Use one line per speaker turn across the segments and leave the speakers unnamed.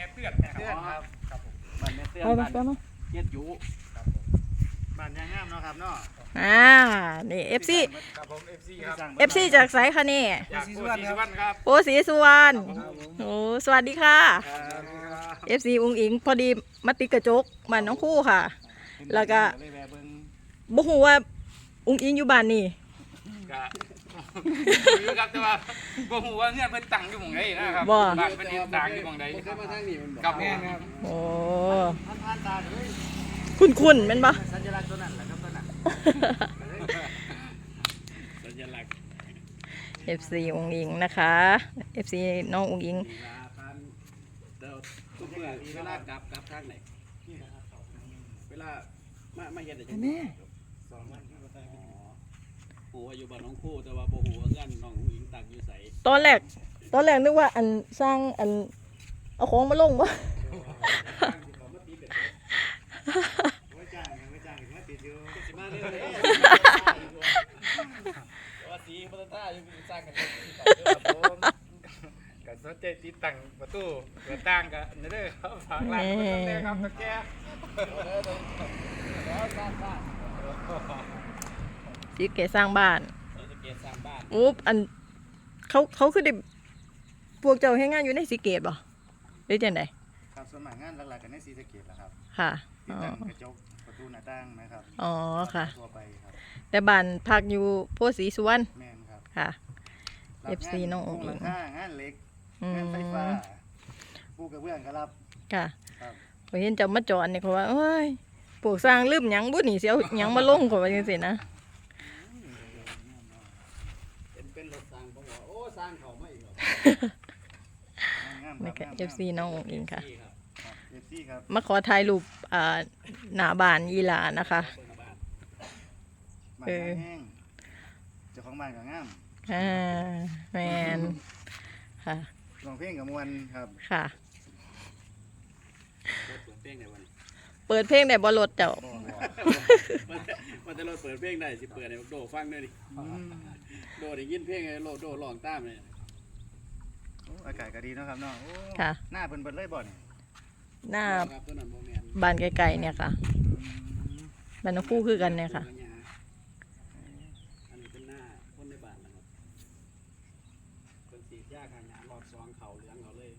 ม่เตือนนะครับ
เตือนครับ
ครับผม
บ้านแม่เตือน
เอาไป
บ้าน
ไปมา
เย็ดอยู่
ครับผม
บ้านยางงามเนาะครับเนาะ
อ่า นี่ FC
ครับผม FC ครับ
FC จากไสคะนี่
จากโคสีสุวรรณครับ
โอสีสุวรรณโอ้สวัสดีค่ะ FC อุ้งอิง พอดีมาติดกระจกบ้านน้องคู่ค่ะ แล้วก็
เลยแวะเบิ่ง
บ่ฮู้ว่าอุ้งอิงอยู่บ้านนี่
ก็ อยู่ครับแต่ว่าบ่ฮู้ว่าเงื่อนเพิ่นตั้งอยู่หม่องใดนะครับ
บ่
บ้านเพิ่นนี่ตั้งอยู่หม่องใด
บ่เคยมาทางนี้มันบอก
ครับแม่นครับ
โอ้
ท่านผ่านตาเลย
คุ้นๆแม่นบ่
สัญลักษณ์ตัวนั้นแหละครับตัวนั้น
สัญลักษณ์
FC อุ้งอิงนะคะ FC น้องอุ้งอิง
ลีลาพันเดี๋ยวทุกเมื่อเวลากลับกลับทางไหนเวลามามาเฮ็ดได้จัง
แม่
สองวัน อ๋อโอ้อยู่บ้านน้องคู่แต่ว่าบ่ฮู้ว่าเงินน้องหญิงตักอยู่ไส
ตอนแรก ตอนแรกนึกว่าอันสร้างอัน เอาของมาลงบ่
ไม่จ้างไม่จ้างไม่ติดอยู่
สิมาเรื่อยว่าสีพัฒนาอยู่สร้างกัน
ครับผมก็สนใจติดตั้งประตูเปิดตั้งก็นี่เด้อครับฝากร้านเพิ่นเด้อครับตะแก
สีเกตสร้างบ้าน
เราจะเกตสร้างบ้าน
โอ้อันเขาเขาคือได้พวกเจ้าให้งานอยู่ในสีเกตบ่หรือจังได
ครับส่วนมากงานหลักๆกันในศรีสะเกษแหละครับ
ค่ะ
ติด
อ๋อ
ตั้งกระจกประตูหน้าต่างนะครับ
อ๋อค่ะ
ทั่วไปครับ
แต่บ้านพักอยู่โพธิ์ศรีสุวรรณ
แม่นครับ
ค่ะ
รับ
FC น้องอุ๋งอิ๋ง
หลังคางานเหล็ก
อื
งานไฟฟ้า
ม
ปูกระเบื้องก็รับ
ค่ะ
ครับ
พอเห็นเจ้ามาจอดนี่เขาว่าเอ้ยพวกสร้างลืมหยังบุนี่เสียวหยังมาลงเขาว่าจังซี่นะ
เป็นเป็นรถสร้างผมว่าโอ้สร้างเขามาอีกแล้ว
งาม
นี่
ครั
ก็
บงาม
FC น้องอุ๋งอิงค่ะ
นี่ครับ
ครับ FC ครับ
มาขอถ่ายรูปอ่าหน้าบ้านยีหลานะคะ
เปิดบ้าน
บ้าน
เออ
แห้งเจ้าของบ้านก็งาม
อ่าแมนค่ะ
ร้องเพลงกับมวนครับ
ค่ะ
รถเปิดเพลงได้วัน
เปิดเพลงได้บ่รถเจ้า
บ่
มันจะรถเปิดเพลงได้สิเปิดให้โดฟังด้วยดิ
อืม
โดได้ยินเพลงไอ้โลโดร้องตามเลย
โอ้อากาศก็ดีเนาะครับเนาะโอ้
ค่ะ
หน้าเพิ่นเบิดเลยบ่นี่
หน้า
ครับตัวนั้นโมแมน
บ้านไกลๆเนี่ยค่ะ
อืม
บ้านน้องคู่คือกันเนี่ยค่ะ
อันนี้เป็นหน้าคนในบ้านนะครับคนสีดยาขายารอบสองเขาเหลืองเขาเลย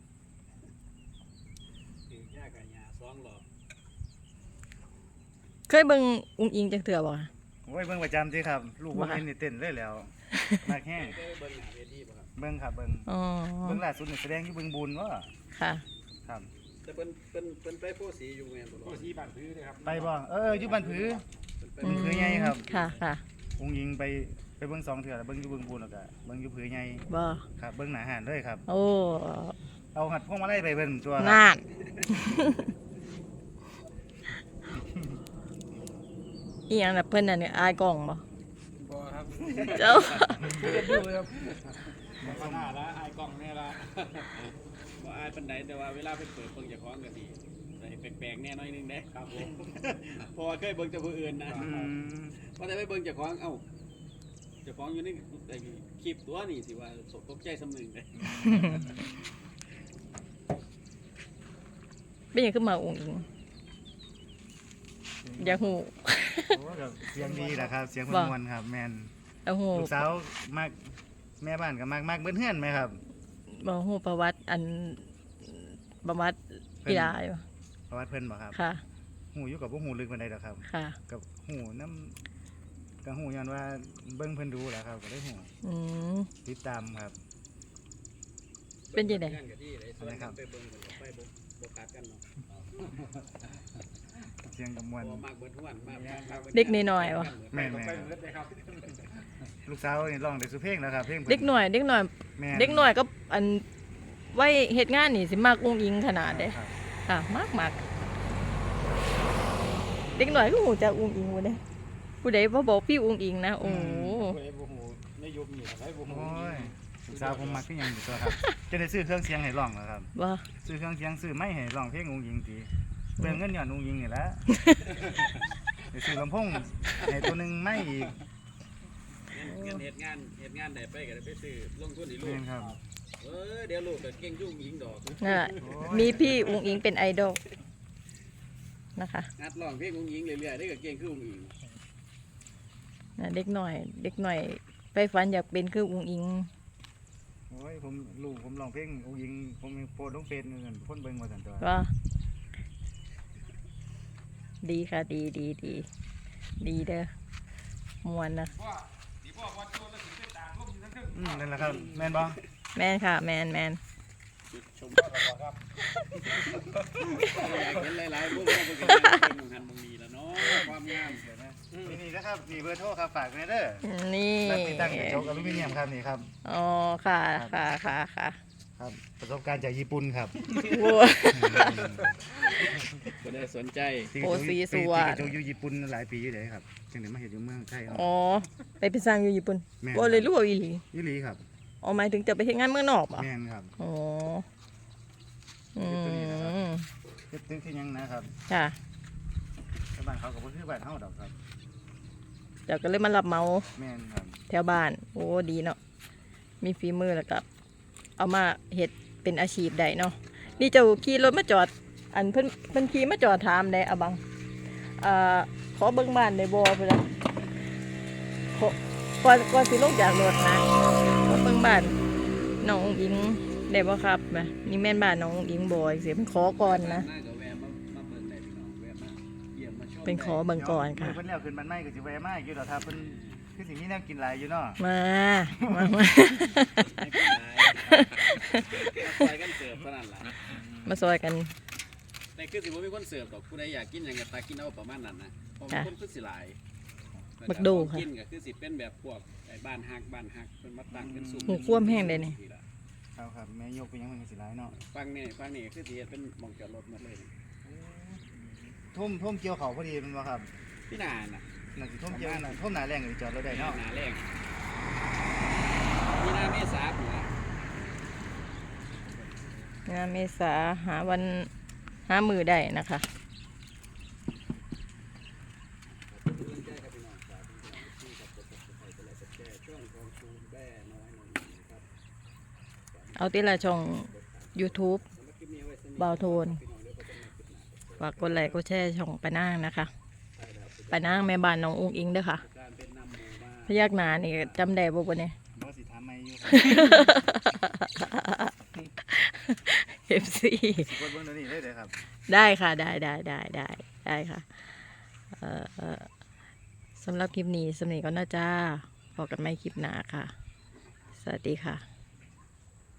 สีดยาขายาสองหลอด
เคยเบิ่งอุ้งอิงจังเถื่อบ่คะ
โอ้ยเบิ่งประจำสิครับ ลูกบ่
ว่า
เห็นนี่เต้นเลยแล้วมากแห้ง
เคยเบิ่งหน้าเวทีป่ะครับ
เบิ่งครับเบิ่ง
อ๋อ
เบิ่งล่าสุดนี่แสดงอยู่บึงบุญบ่
ค่ะ
ครับ
แต่เป็นเป็นเป็นไปโพสีอยู่แม่นบ่
โคสีบ้านพื้นเลยครับ
ไปบ่เอออยู่บ้านผือ
เป็นไป
บึงผือใหญ่ครับ
ค่ะค่ะ
องค์หญิงไปไปเบิ่งสองเทื่อแล้วเบิ่งอยู่บึงบุญแล้วก็เบิ่งอยู่ผือใหญ่
บ่
ครับเบิ่งหน้าหานเลยครับ
โอ้
เอาหัดพวงมาลัยไปเบิ่นตัวครับ
นานอีหยังน่ะเพิ่นน่ะเนี่ยอายกล้องบ่
บ่ครับ
เจ้า
เรียบดูเลยครับมาหน้าละไอ้กล้องเนี่ยละ
บ่อายปานใดแต่ว่าเวลาไปเปิดเบิ่งเจ้าของก็สิใส่แปลกๆแน่น้อยหนึงเด้ครับผมเพราะว่าเคยเบิ่งแต่ผู้อื่นนะ
อืม
พอแต่ไปเบิ่งเจ้าของเอ้าเจ้าของอยู่ในไอ้คลิปตัวนี่สิว่าสตกใจสำนึงเด้
เป็นหยังขึ้นมาอุ้งอิงอยากฮู้
โอ้ก็เสียงดีแหละครับ เสียง
บ่
มวนๆครับ แม่น
อยากฮู้
ลูกสาวมาก แม่บ้านก็มากมากเบิ่นเฮือนไหมครับ
บ่ฮู้ประวัติอันประวัติอีหลาอยู่
ประวัติเพิ่นบ่ครับ
ค่ะ
หูอยู่กับบ่หูลึกปานใดดอกครับ
ค่ะ
กับหูน้ำกับหูย้อนว่าเบิ่งเพิ่นดูแหละครับ ก็ได้หู
อืม
ติดตามครับ
เป็นจังได๋
งานก็ที่ได้ส่วนกันไปเบิ่งกันไปบ่บ่กัดกันเนาะ
เสียงกับมว
เพ
น
ราะว่ามากเบิดทุกวันมากมากมากบิ
เด็กน้อยๆวะ
แม่น
ไป
แม่
เบิดเลยครับ
ลูกสาวนี่ร้องได้สุเพลงแล้วครับเพลงพิ่
เด็กหน่อยเด็กหน่อย
แม่
เด็กหน่อยก็อันไว้เฮ็ดงานนี่สิมากอุ้งอิงขนาดเด้
ครับ
ค่ะมากมากเด็กหน่อยก็หูจักอุ้งอิงบ่เด้ผู้ใดบ่บอกพี่อุ้งอิงนะโอ้โห
โอ้ยบ่ฮู้ในยุคนี้อะไรบ่ฮู้
โอ้ยลูกสาวผมมักคือหยังอยู่ตัวครับ จะได้ซื้อเครื่องเสียงให้ร้องแล้วครับ
ว่า
ซื้อเครื่องเสียงซื้อไม้ให้ร้องเพลงองค์หญิงตีเปลืองเงินหย่อนองค์หญิงนี่แหละไปซื้อลำโพงให้ตัวหนึงไม่อีก
เงินเฮ็ดงานเฮ็ดงานได้ไปก็ได้ไปซื้อลงทุนให้ลู
เรีย
ก
นครับ
เออเดี๋ยวลูกก็เก่งยุ่งยิงดอก
นั่นแหละมีพี่อุ้งอิงเป็นไอดอลนะคะ
งัดร้องเพลงอุ้งยิงเรื่อยๆได้ก็เก่งคืออุ้งอิง
นะเด็กหน่อย เด็กหน่อย ไปฝันอยากเป็นคืออุ้งอิง
โอ้ยผมลูกผมร้องเพลงอุ้งยิง ผมโพสต์ลงเฟซนั่นคนเบิ่งว่าซั่นตัว
ก็ดีค่ะดีดีดีดีเด้อมวนนะ
ว่าดีพ่อ อยู่ทั้งเทิง
อืมนั่นแหละครับแม่นบ่
แมนค่ะ แมนแมน
จุดชม
พ่อเราบอกครับ
อยากเห็นหลายๆพวกเราเป็นเป็นมุงหันมุงนีแล้วเนาะความงาม
เดี๋ยวนะนี่นี่นะครับนี่เบอร์โทรครับฝากไว้เด้อ
นี่
รับติดตั้งกระจกอลูมิเนียมครับนี่ครับ
อ๋อ ค่ะ ค่ะ ค่ะ ค่ะ
ครับ ประสบการณ์จากญี่ปุ่นครับ
วัว
ก็ได้สนใจ
โอ้สีสวย
ตีกระจกอยู่ญี่ปุ่นหลายปีอยู่เลยครับจังได๋มาเฮ็ดอยู่เมืองไทยครับ
อ๋อ ไปเป็นสร้างอยู่ญี่ปุ่น
แม่น
โอ้เลยรู้ว่าอีหลี
ยี่หลีครับ
อ๋อหมายถึงจะไปเฮ็ดงานเมืองนอกเหรอะ
แม่นครับ
อ๋ออืม
เฮ็ดตึกที่หยังนะครับ
ค่ะ
แต่บ้านเขาก็บ่คือบ้านเฮาดอกครับ
เดี๋ยวก็เลยมารับเหมา
แม่นครับ
แถวบ้าน โอ้ดีเนาะมีฝีมือแล้วก็ เอามาเฮ็ดเป็นอาชีพได้เนาะนี่เจ้าขี่รถมาจอด อันเพิ่นเพิ่นขี่มาจอดถามได้อะบังเอ่อขอเบิ่งบ้านได้บ่เพิ่นน่ะขอก่อนก่อนสิลงจากรถนะขอเบิ่งบ้านน้องอุ๋งอิงได้บ่ครับแหมนี่แม่นบ้านน้องอุ๋งอิงบ่จังซี่เพิ่นขอก่อนนะ
น่าก็แวะมามาเบิ่งได้พี่น้องแวะมาเยี่ยมมาชม
เป็นขอเบิ่งก่อนค่ะ
เพิ่นแล้วขึ้นบ้านใหม่ก็สิแวะมาอยู่ดอกครับเพิ่น คือสิมีแนวกินหลายอยู่เนาะ
มา มามา
ไม่เป็นไรมาซอยกันเสิร์ฟเท่านั้นล่ะ
มาซอยกัน
แต่คือสิบ่มีคนเสิร์ฟดอกผู้ใดอยากกินหยังก็ตากินเอาประมาณนั้นนะเพราะว่าคนคือสิหลาย
บักดูค่ะ
กินก็คือสิเป็นแบบพวกไอ้บ้านฮักบ้านฮักเพิ่นมาตั้งเป็นซุ้ม
หูคว่ำแห้งเลยนี่
ครับครับแม่ยกไปยังมันก็สิหลายเนาะ
ฟังนี่ฟังนี่คือสิเฮ็ดเป็นหม่องจอดรถหมดเลยนี่
ทุ่มทุ่มเกี่ยวเขาพอดีแมันบ่ครับ
พี่นาน่ะ
น่าสิทุ่มเกี่ยวน่ะทุ่มหน้าแรงก็สิจอดรถได้เนาะ
หนาแรงมีนาเมษาพุ่นล่ะ
งานเมษาหาวันหามือได้นะคะเอาติละช่อง YouTube บาวโทน ฝากกดไลค์กดแชร์ช่องปะนางนะคะ ปะนางแม่บ้านน้องอุ้งอิงเด้อค่ะ
การเป็นนำหมู่มา
พยักหนานี่จำได้บ่บ่เนี่ย
บ่สิถามใหม่อยู่
FC
สิกดเบิ่งเดี๋ยวนี้เลยเด้อครับ
ได้ค่ะได้ได้ได้ได้ได้ค่ะเอ่อเอ่อสำหรับคลิปนี้สำเนีก็น่าจ้าพอกันไม่คลิปหนาค่ะ สวัสดีค่ะ